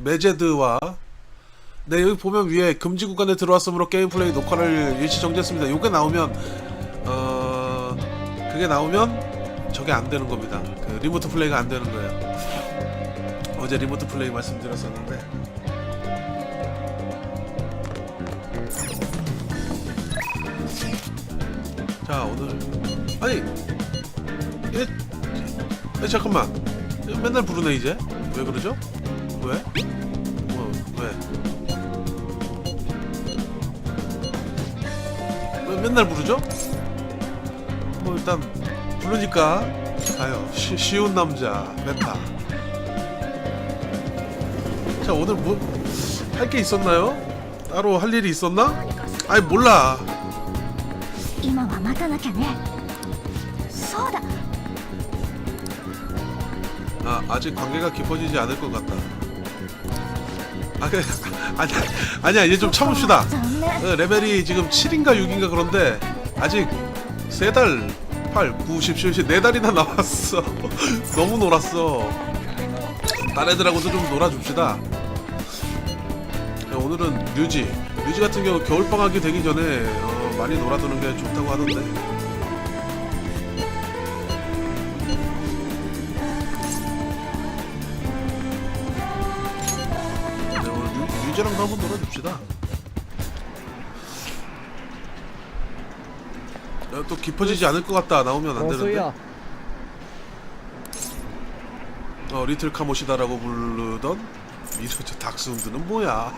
메제드와 네 여기 보면 위에 금지 구간에 들어왔으므로 게임 플레이 녹화를 일시 정지했습니다. 요게 나오면 어 그게 나오면 저게 안 되는 겁니다. 그 리모트 플레이가 안 되는 거예요. 어제 리모트 플레이 말씀드렸었는데 자 오늘 아니 얘, 얘 잠깐만 얘 맨날 부르네 이제 왜 그러죠? 왜? 뭐 왜? 왜 맨날 부르죠? 뭐 일단 부르니까 가요 쉬, 쉬운 남자 메타 자 오늘 뭐 할 게 있었나요? 따로 할 일이 있었나? 아니 몰라 今は待たなきゃねそうだ 아, 아직 관계가 깊어지지 않을 것 같다. 아, 그래. 아니야, 이제 좀 참읍시다. 어, 레벨이 지금 7인가 6인가 그런데, 아직 3달, 8, 9, 10, 11, 4달이나 남았어. 너무 놀았어. 딴 애들하고도 좀 놀아줍시다. 자, 오늘은 류지. 류지 같은 경우 겨울방학이 되기 전에, 어, 많이 놀아두는 게 좋다고 하던데. 문제랑도 한번 놀아줍시다. 야, 또 깊어지지 않을 것 같다. 나오면 안 어, 되는데. 어 리틀 카모시다라고 부르던 이저 닥스훈드는 뭐야?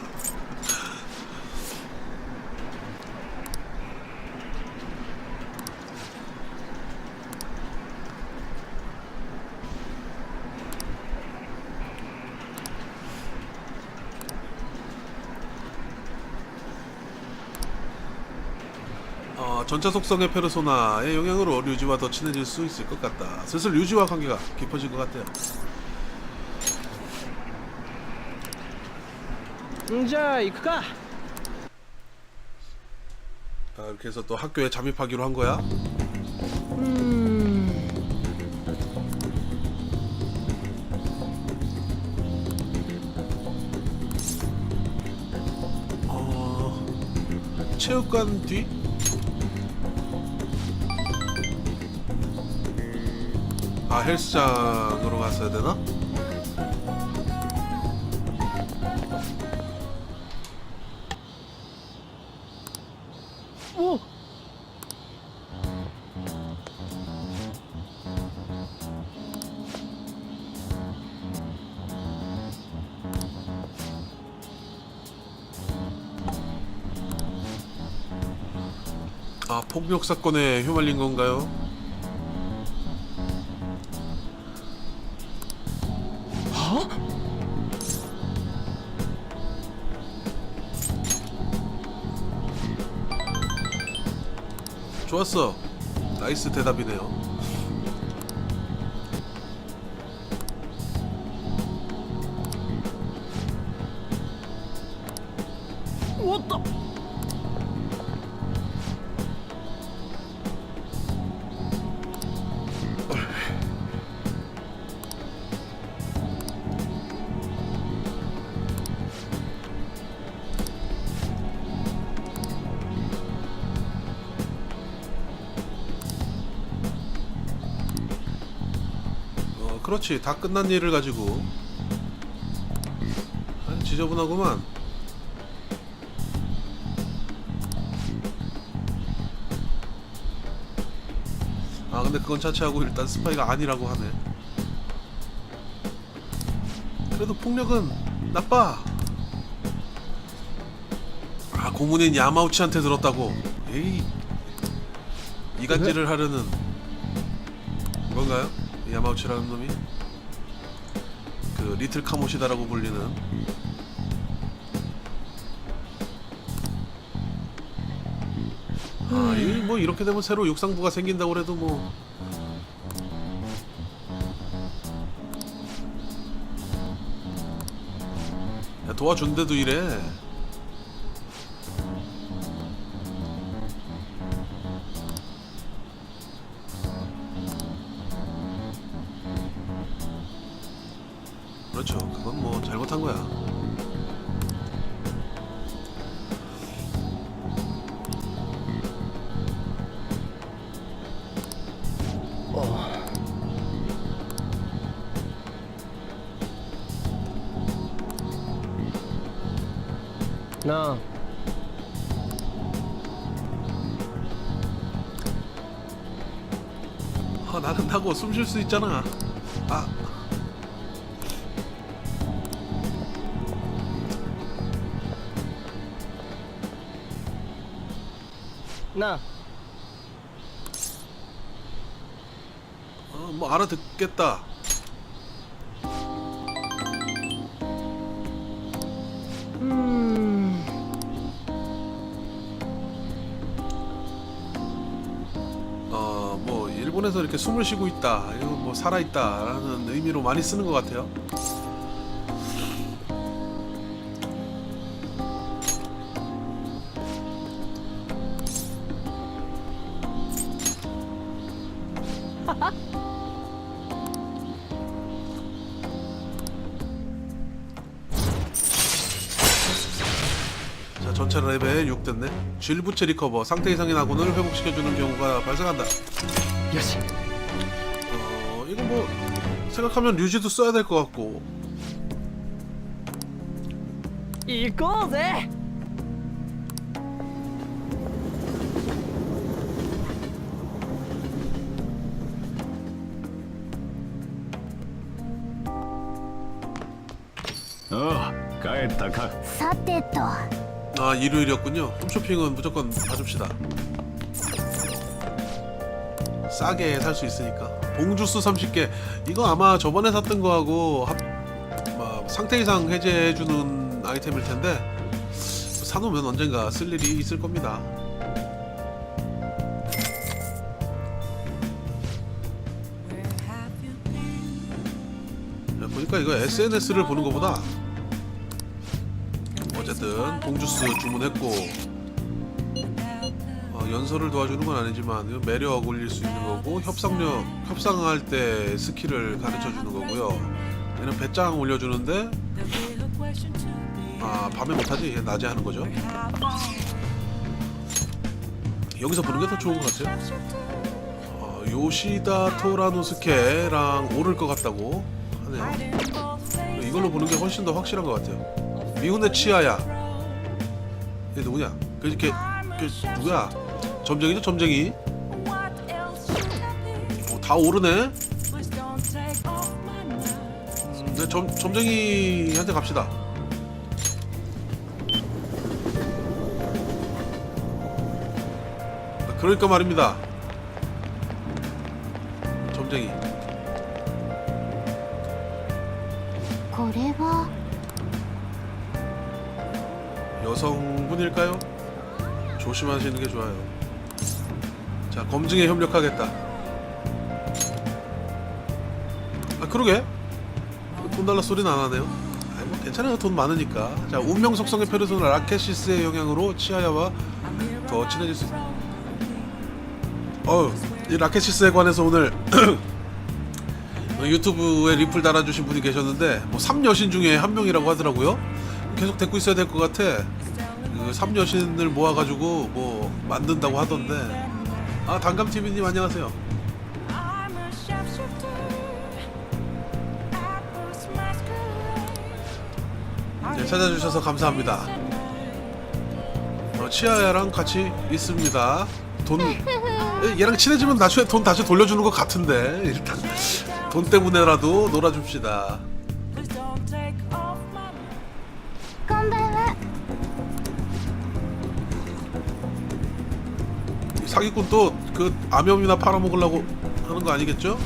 전체 속성의 페르소나의 영향으로 류지와 더 친해질 수 있을 것 같다. 슬슬 류지와 관계가 깊어진 것 같아요. 응자 이크가 아, 이렇게 해서 또 학교에 잠입하기로 한 거야. 음... 어... 체육관 뒤? 아 헬스장으로 갔어야 되나? 오 아 폭력 사건에 휘말린 건가요? 나이스 대답이네요. 뭐お 그렇지. 다 끝난 일을 가지고. 아, 지저분하구만. 아, 근데 그건 차치하고 일단 스파이가 아니라고 하네. 그래도 폭력은 나빠. 아, 고문인 야마우치한테 들었다고. 에이. 이간질을 하려는 뭔가요? 이 야마우치라는 놈이 그 리틀 카모시다라고 불리는 아, 이 뭐 이렇게 되면 새로 육상부가 생긴다고 그래도 뭐. 야, 도와준대도 이래 나 아, 나는 나고 숨 쉴 수 있잖아. 아, 나 어, 뭐 알아듣겠다. 일본에서 이렇게 숨을 쉬고 있다, 뭐 살아 있다라는 의미로 많이 쓰는 것 같아요. 자, 전체 레벨 6 됐네. 쥐부채 리커버 상태 이상의 아군을 회복시켜주는 경우가 발생한다. 요시 어, 이거 뭐 생각하면 류지도 써야 될 것 같고. 行こうぜああ帰ったかさてと 아 일요일이었군요. 홈쇼핑은 무조건 봐줍시다. 싸게 살 수 있으니까. 봉주스 30개. 이거 아마 저번에 샀던 거하고 합, 막 상태 이상 해제해주는 아이템일 텐데 사놓으면 언젠가 쓸 일이 있을 겁니다. 야, 보니까 이거 SNS를 보는 것보다 어쨌든 봉주스 주문했고 어, 연설을 도와주는 건 아니지만 매력 올릴 수 있는 거고 협상력 협상할 때 스킬을 가르쳐 주는 거고요. 얘는 배짱 올려주는데 아 밤에 못하지 얘 낮에 하는 거죠. 여기서 보는 게 더 좋은 것 같아요. 어, 요시다 토라노스케랑 오를 것 같다고 하네요. 이걸로 보는 게 훨씬 더 확실한 것 같아요. 미운의 치아야. 얘 누구냐? 그 이렇게 그 누구야? 점쟁이죠 점쟁이. 어, 다 오르네. 음, 네, 점 점쟁이한테 갑시다. 그러니까 말입니다. 점쟁이. これは 여성분일까요? 조심하시는 게 좋아요. 자, 검증에 협력하겠다. 아, 그러게. 돈 달라 소리는 안 하네요. 아이, 뭐 괜찮아요. 돈 많으니까. 자, 운명 속성의 페르소나 라케시스의 영향으로 치아야와 더 친해질 수 있... 어우, 이 라케시스에 관해서 오늘 어, 유튜브에 리플 달아주신 분이 계셨는데 뭐 3여신 중에 한 명이라고 하더라고요. 계속 데리고 있어야 될 것 같아. 그 3여신을 모아가지고 뭐 만든다고 하던데. 아 단감TV님 안녕하세요. 네, 찾아주셔서 감사합니다. 어, 치아야랑 같이 있습니다. 돈 얘랑 친해지면 나중에 돈 다시 돌려주는 것 같은데 일단 돈 때문에라도 놀아줍시다. 사기꾼 또 그 암염이나 팔아먹으려고 하는 거 아니겠죠?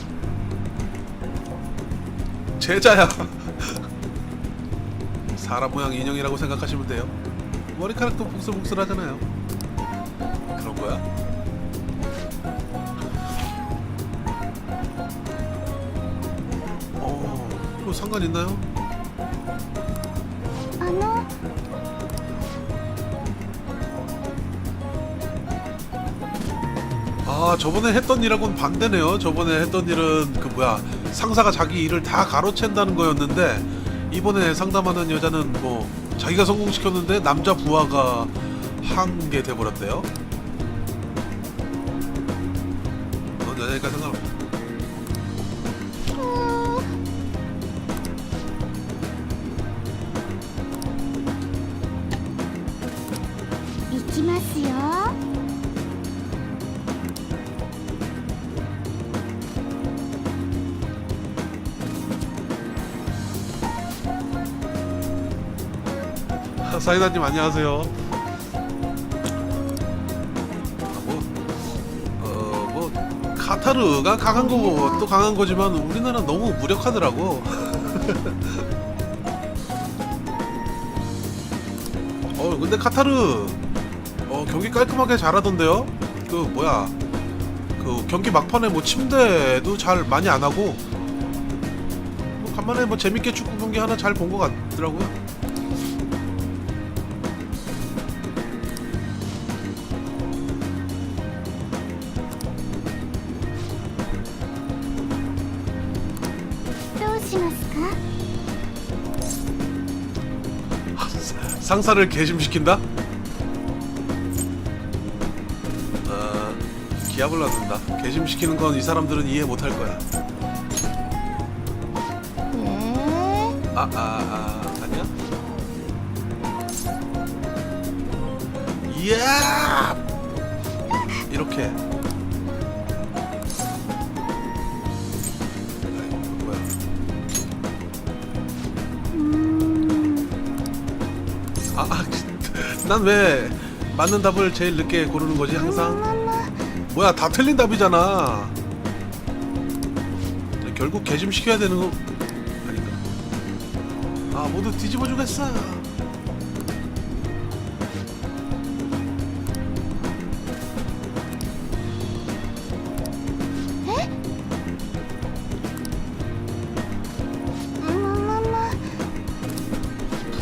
제자야. 사람 모양 인형이라고 생각하시면 돼요. 머리카락도 복슬복슬 하잖아요. 그런 거야? 어, 뭐 상관 있나요? 아 저번에 했던 일하고는 반대네요. 저번에 했던 일은 그 뭐야 상사가 자기 일을 다 가로챈다는 거였는데 이번에 상담하는 여자는 뭐 자기가 성공시켰는데 남자 부하가 한 게 돼버렸대요. 넌 여자니까 상관없어. 사이다님 안녕하세요. 뭐, 어, 뭐 카타르가 강한 거또 강한 거지만 우리나라 너무 무력하더라고. 어, 근데 카타르 어, 경기 깔끔하게 잘하던데요. 그 뭐야, 그 경기 막판에 뭐 침대도 잘 많이 안 하고. 뭐 간만에 뭐 재밌게 축구 경기 하나 잘 본 것 같더라고요. 상사를 개심시킨다? 어, 기합을 놔둔다. 개심시키는 건 이 사람들은 이해 못할 거야. えー 아, 아, 아, 아니야? 이야! 이렇게. 난 왜 맞는 답을 제일 늦게 고르는 거지 항상? 뭐야 다 틀린 답이잖아. 결국 개심 시켜야 되는 거 아닌가? 아 모두 뒤집어 주겠어.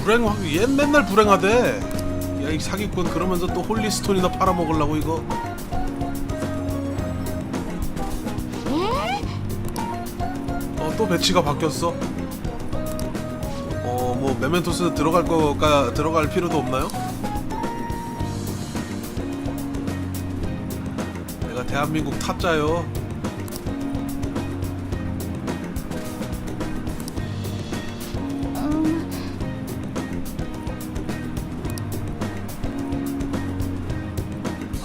불행하기 얘 맨날 불행하대. 야이 사기꾼 그러면서 또 홀리스톤이나 팔아먹으려고 이거 え 어, 또 배치가 바뀌었어. 어, 뭐 메멘토스 들어갈 거가 들어갈 필요도 없나요? 내가 대한민국 타짜요.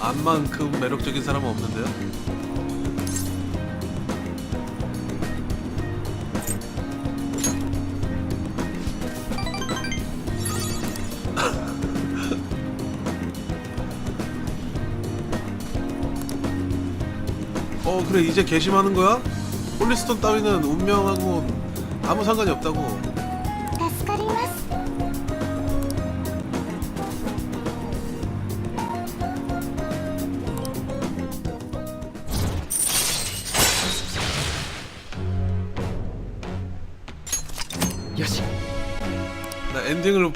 안만큼 매력적인 사람은 없는데요. 어 그래 이제 개심하는 거야? 홀리스톤 따위는 운명하고 아무 상관이 없다고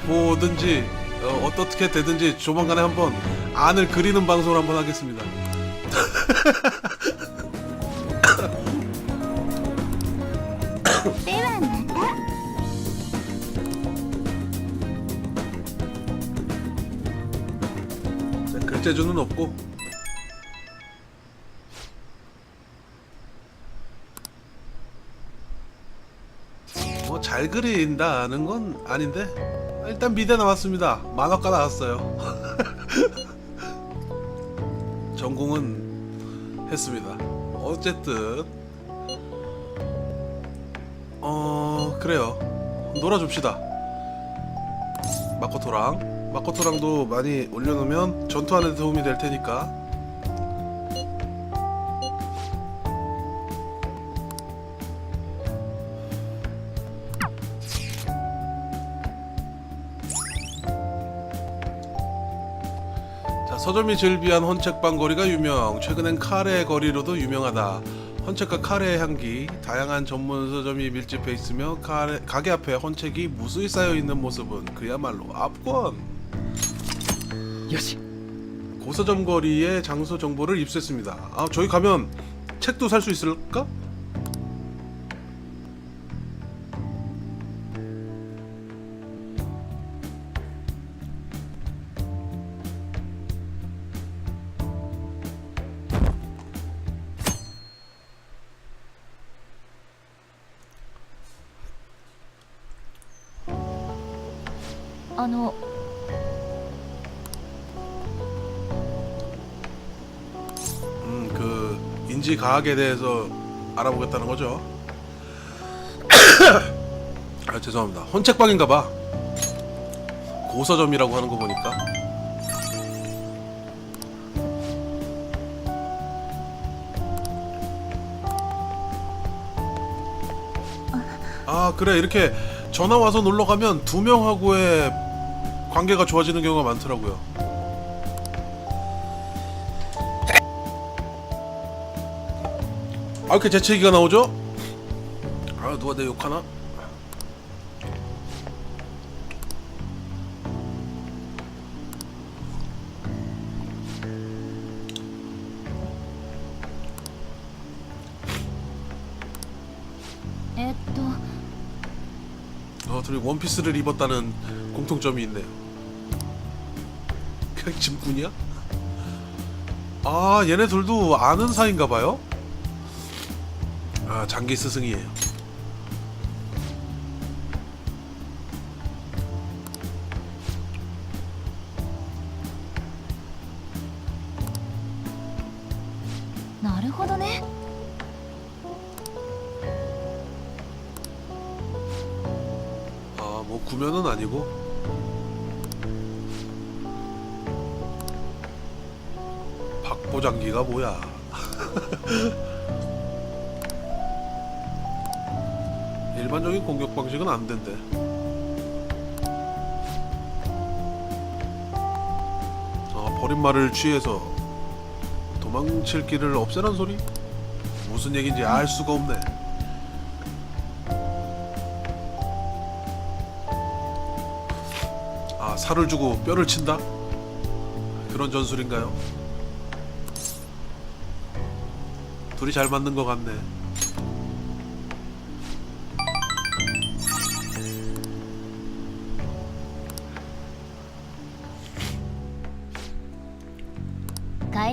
뭐든지 어, 어떻게 되든지 조만간에 한번 안을 그리는 방송을 한번 하겠습니다. 글재주는 없고 뭐 잘 그린다는 건 아닌데 일단 미대 나왔습니다. 만화가 나왔어요. 전공은 했습니다. 어쨌든 어 그래요. 놀아줍시다. 마코토랑 마코토랑도 많이 올려놓으면 전투하는 데 도움이 될 테니까 서점이 즐비한 헌책방 거리가 유명. 최근엔 카레 거리로도 유명하다. 헌책과 카레의 향기. 다양한 전문 서점이 밀집해 있으며 카레, 가게 앞에 헌책이 무수히 쌓여 있는 모습은 그야말로 압권. よし 고서점 거리의 장소 정보를 입수했습니다. 아, 저기 가면 책도 살 수 있을까? あの그 인지 과학에 대해서 알아보겠다는 거죠. 아 죄송합니다. 혼책방인가 봐. 고서점이라고 하는 거 보니까. 아 그래 이렇게 전화 와서 놀러 가면 두 명하고의 관계가 좋아지는 경우가 많더라고요. 아 이렇게 재채기가 나오죠? 아 누가 내 욕하나? 어, 둘이 원피스를 입었다는 공통점이 있네요. 그냥 짐꾼이야? 아 얘네 둘도 아는 사이인가 봐요? 아 장기 스승이에요.「 일반적인 공격 방식은 안 된대. 아 버린말을 취해서 도망칠 길을 없애란 소리? 무슨 얘기인지 알 수가 없네. 아 살을 주고 뼈를 친다? 그런 전술인가요? 둘이 잘 맞는 것 같네.「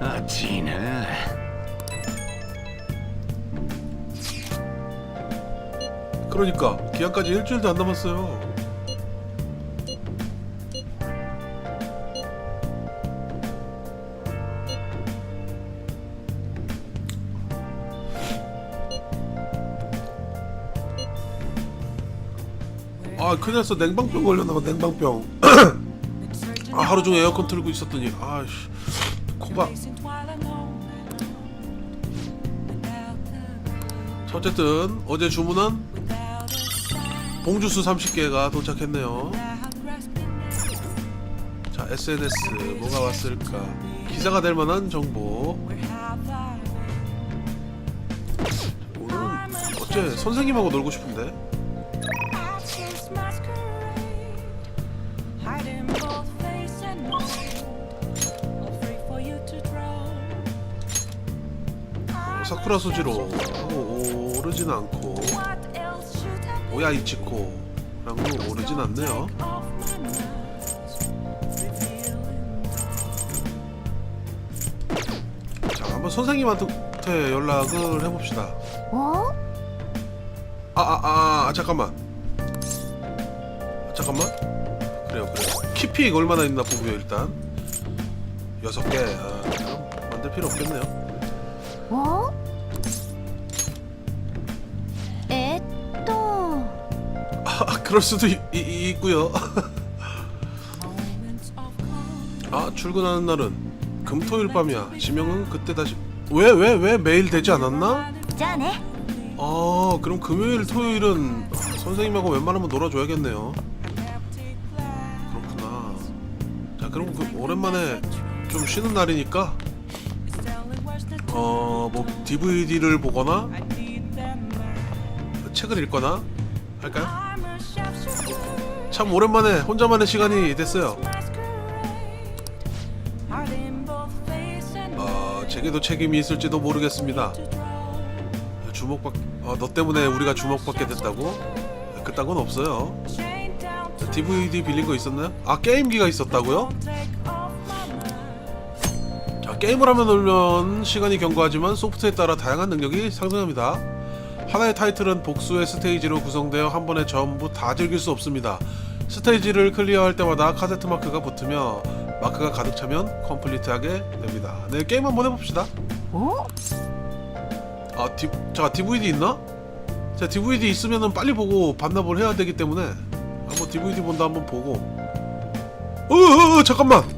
아, 진아. 그러니까 기아까지 일주일도 안 남았어요. 아 큰일 났어 냉방병 걸렸나봐 냉방병 아 하루 종일 에어컨 틀고 있었더니 아씨 코가 어쨌든 어제 주문한 봉주수 30개가 도착했네요. 자, SNS 뭐가 왔을까? 기사가 될 만한 정보. 오늘은 어째 선생님하고 놀고 싶은데. 사쿠라 수지로 하고 오르진 않고 오야 이치코랑도 오르진 않네요. 자, 한번 선생님한테 연락을 해봅시다. お 아, 아, 아, 아 잠깐만. 아, 잠깐만. 그래요, 그래요. 키픽 얼마나 있나 보고요, 일단. 여섯 개. 아, 만들 필요 없겠네요. 뭐? 어? 에? 또? 아, 그럴 수도 있, 이, 있고요. 아, 출근하는 날은 금토일 밤이야. 지명은 그때 다시 왜 왜 왜 매일 되지 않았나? 짜네. 아, 그럼 금요일 토요일은 선생님하고 웬만하면 놀아줘야겠네요. 그렇구나. 자, 그럼 그 오랜만에 좀 쉬는 날이니까 어, 뭐 DVD를 보거나 책을 읽거나 할까요? 참 오랜만에 혼자만의 시간이 됐어요. 어, 제게도 책임이 있을지도 모르겠습니다. 주목받 어, 너 때문에 우리가 주목받게 됐다고? 그딴 건 없어요. DVD 빌린 거 있었나요? 아 게임기가 있었다고요? 자 게임을 하면 물론 시간이 경과하지만 소프트에 따라 다양한 능력이 상승합니다. 하나의 타이틀은 복수의 스테이지로 구성되어 한 번에 전부 다 즐길 수 없습니다. 스테이지를 클리어할 때마다 카세트 마크가 붙으며 마크가 가득 차면 컴플리트하게 됩니다. 네 게임 한번 해봅시다. お 아, 디, 자 DVD 있나? 자 DVD 있으면은 빨리 보고 반납을 해야 되기 때문에 한번 DVD 본다 한번 보고. 어, 어, 어 잠깐만.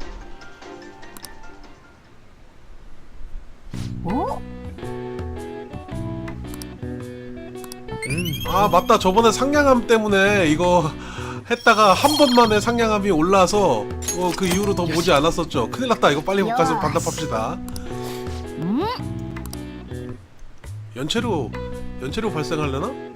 お아 맞다. 저번에 상냥함 때문에 이거 했다가 한 번만에 상냥함이 올라서 어, 그 이후로 더 보지 않았었죠. 큰일 났다. 이거 빨리 가서 반납합시다. 연체료 연체료 발생하려나?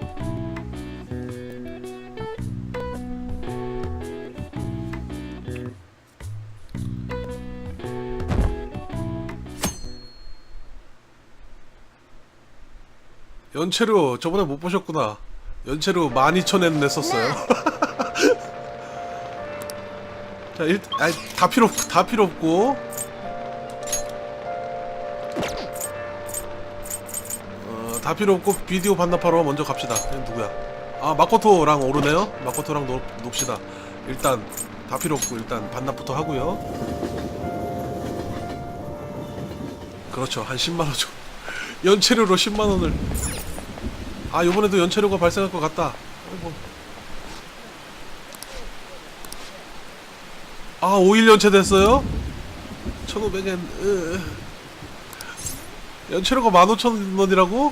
연체료 저번에 못 보셨구나. 연체료 12,000엔 냈었어요. 자, 일, 아니, 다 필요 없, 다 필요 없고. 어, 다 필요 없고 비디오 반납하러 먼저 갑시다. 얘 누구야? 아, 마코토랑 오르네요. 마코토랑 놓, 놉시다. 일단 다 필요 없고 일단 반납부터 하고요. 그렇죠. 한 10만 원 정도. 연체료로 10만원을. 아 요번에도 연체료가 발생할 것 같다. 아이고. 아 5일 연체됐어요? 1500엔 으... 연체료가 15,000원이라고?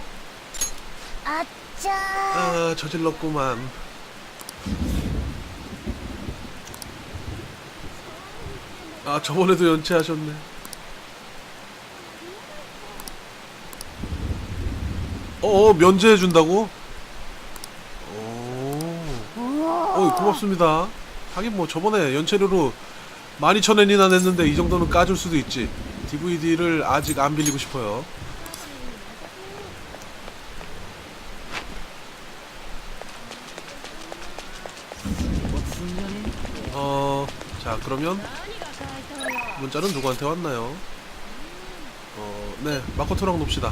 아짜 아 저질렀구만. 아 저번에도 연체하셨네. 어 면제해 준다고? 오 어, 고맙습니다 하긴 뭐 저번에 연체료로 12,000엔이나 냈는데 이 정도는 까줄 수도 있지 DVD를 아직 안 빌리고 싶어요 어, 자 그러면 문자는 누구한테 왔나요? 어, 네 마코토랑 놉시다.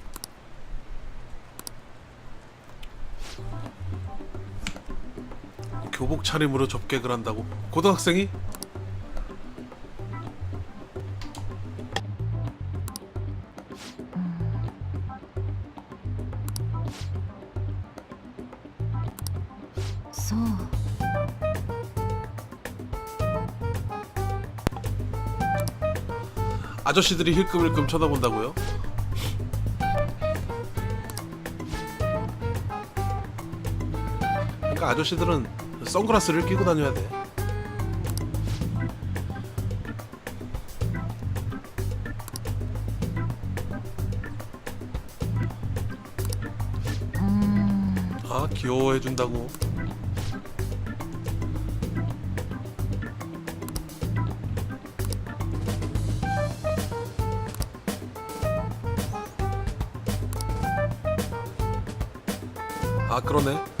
교복 차림으로 접객을 한다고? 고등학생이? 아저씨들이 힐끔힐끔 쳐다본다고요? 아저씨들은 선글라스를 끼고 다녀야 돼. 아 귀여워해준다고. 아 그러네.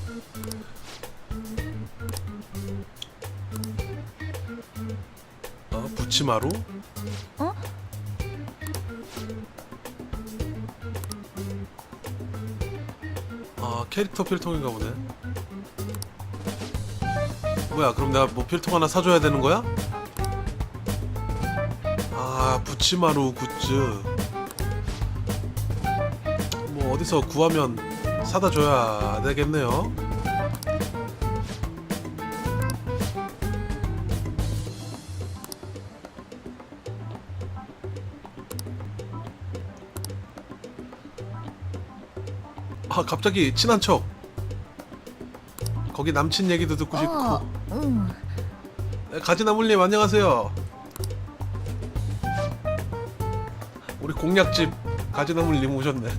어, 부치마루? 어? 아, 캐릭터 필통인가 보네. 뭐야, 그럼 내가 뭐 필통 하나 사줘야 되는 거야? 아, 부치마루 굿즈. 뭐 어디서 구하면 사다 줘야 되겠네요. 갑자기 친한 척. 거기 남친 얘기도 듣고 아, 싶고. 응. 네, 가지나물님 안녕하세요. 우리 공략집 가지나물님 오셨네.